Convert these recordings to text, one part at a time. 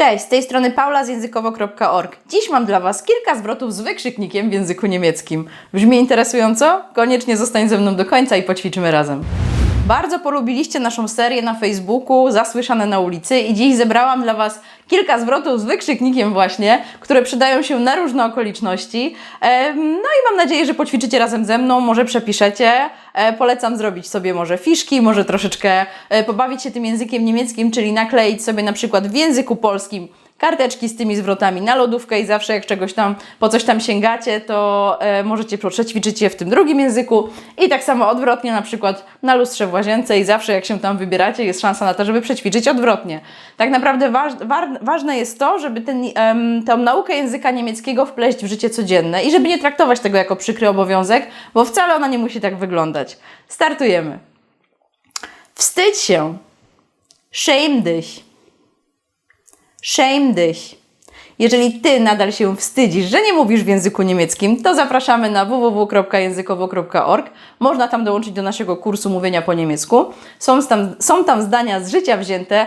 Cześć, z tej strony Paula z językowo.org. Dziś mam dla Was kilka zwrotów z wykrzyknikiem w języku niemieckim. Brzmi interesująco? Koniecznie zostań ze mną do końca i poćwiczymy razem. Bardzo polubiliście naszą serię na Facebooku Zasłyszane na ulicy i dziś zebrałam dla Was kilka zwrotów z wykrzyknikiem właśnie, które przydają się na różne okoliczności. No i mam nadzieję, że poćwiczycie razem ze mną, może przepiszecie. E, Polecam zrobić sobie może fiszki, może troszeczkę e, pobawić się tym językiem niemieckim, czyli nakleić sobie na przykład w języku polskim karteczki z tymi zwrotami na lodówkę i zawsze jak czegoś tam, po coś tam sięgacie, to e, możecie przećwiczyć je w tym drugim języku i tak samo odwrotnie, na przykład na lustrze w łazience i zawsze jak się tam wybieracie, jest szansa na to, żeby przećwiczyć odwrotnie. Tak naprawdę waż, war, ważne jest to, żeby ten, em, tę naukę języka niemieckiego wpleść w życie codzienne i żeby nie traktować tego jako przykry obowiązek, bo wcale ona nie musi tak wyglądać. Startujemy. Wstydź się. Shame dich. Shame dich. Jeżeli Ty nadal się wstydzisz, że nie mówisz w języku niemieckim, to zapraszamy na www.językowo.org. Można tam dołączyć do naszego kursu mówienia po niemiecku. Są tam, są tam zdania z życia wzięte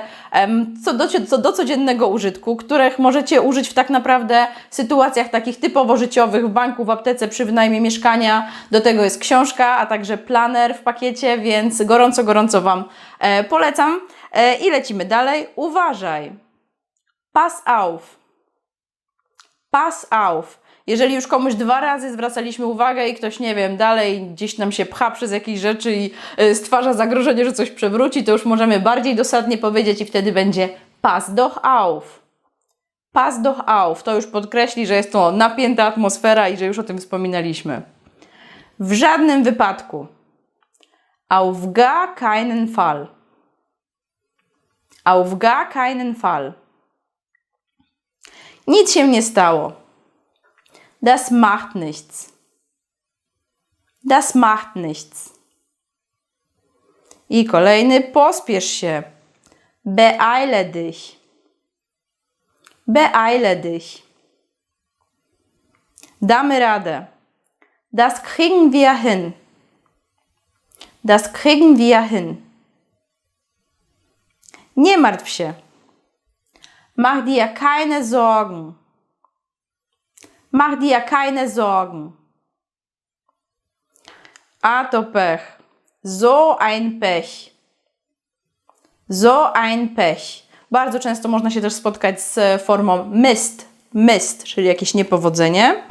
co, do, co do codziennego użytku, których możecie użyć w tak naprawdę sytuacjach takich typowo życiowych, w banku, w aptece, przy wynajmie mieszkania. Do tego jest książka, a także planer w pakiecie, więc gorąco, gorąco Wam e, polecam. E, I lecimy dalej. Uważaj. Pass auf. Pass auf. Jeżeli już komuś dwa razy zwracaliśmy uwagę i ktoś, nie wiem, dalej gdzieś nam się pcha przez jakieś rzeczy i y, stwarza zagrożenie, że coś przewróci, to już możemy bardziej dosadnie powiedzieć i wtedy będzie pass doch auf. Pass doch auf. To już podkreśli, że jest to napięta atmosfera i że już o tym wspominaliśmy. W żadnym wypadku. Auf gar keinen Fall. Auf gar keinen Fall. Nic się nie stało. Das macht nichts. Das macht nichts. I kolejny, pospiesz się. Beeile dich. Beeile dich. Damy radę. Das kriegen wir hin. Das kriegen wir hin. Nie martw się. Mach dir keine Sorgen. Mach dir keine Sorgen. A to pech. So ein Pech. So ein Pech. Bardzo często można się też spotkać z formą Mist. Mist, czyli jakieś niepowodzenie.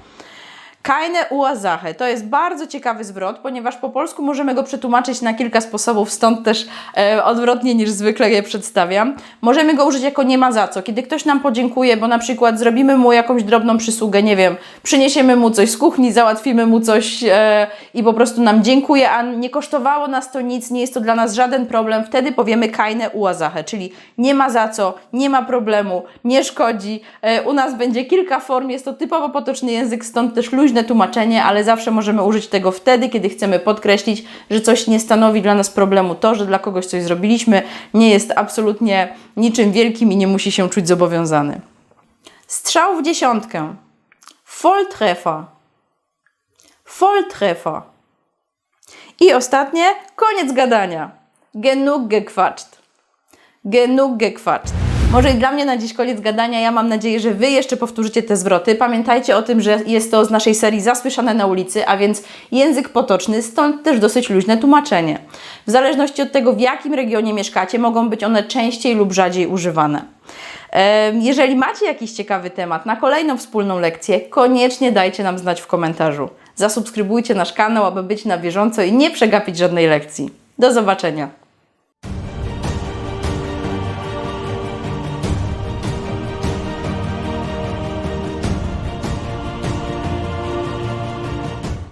Keine Ursache. To jest bardzo ciekawy zwrot, ponieważ po polsku możemy go przetłumaczyć na kilka sposobów, stąd też e, odwrotnie niż zwykle je przedstawiam. Możemy go użyć jako nie ma za co. Kiedy ktoś nam podziękuje, bo na przykład zrobimy mu jakąś drobną przysługę, nie wiem, przyniesiemy mu coś z kuchni, załatwimy mu coś e, i po prostu nam dziękuje, a nie kosztowało nas to nic, nie jest to dla nas żaden problem, wtedy powiemy keine Ursache, czyli nie ma za co, nie ma problemu, nie szkodzi. E, u nas będzie kilka form, jest to typowo potoczny język, stąd też luźne tłumaczenie, ale zawsze możemy użyć tego wtedy, kiedy chcemy podkreślić, że coś nie stanowi dla nas problemu. To, że dla kogoś coś zrobiliśmy, nie jest absolutnie niczym wielkim i nie musi się czuć zobowiązany. Strzał w dziesiątkę. Volltreffer. Volltreffer. I ostatnie, koniec gadania. Genug gequatscht. Genug gequatscht. Może i dla mnie na dziś koniec gadania. Ja mam nadzieję, że Wy jeszcze powtórzycie te zwroty. Pamiętajcie o tym, że jest to z naszej serii Zasłyszane na ulicy, a więc język potoczny, stąd też dosyć luźne tłumaczenie. W zależności od tego, w jakim regionie mieszkacie, mogą być one częściej lub rzadziej używane. Jeżeli macie jakiś ciekawy temat na kolejną wspólną lekcję, koniecznie dajcie nam znać w komentarzu. Zasubskrybujcie nasz kanał, aby być na bieżąco i nie przegapić żadnej lekcji. Do zobaczenia!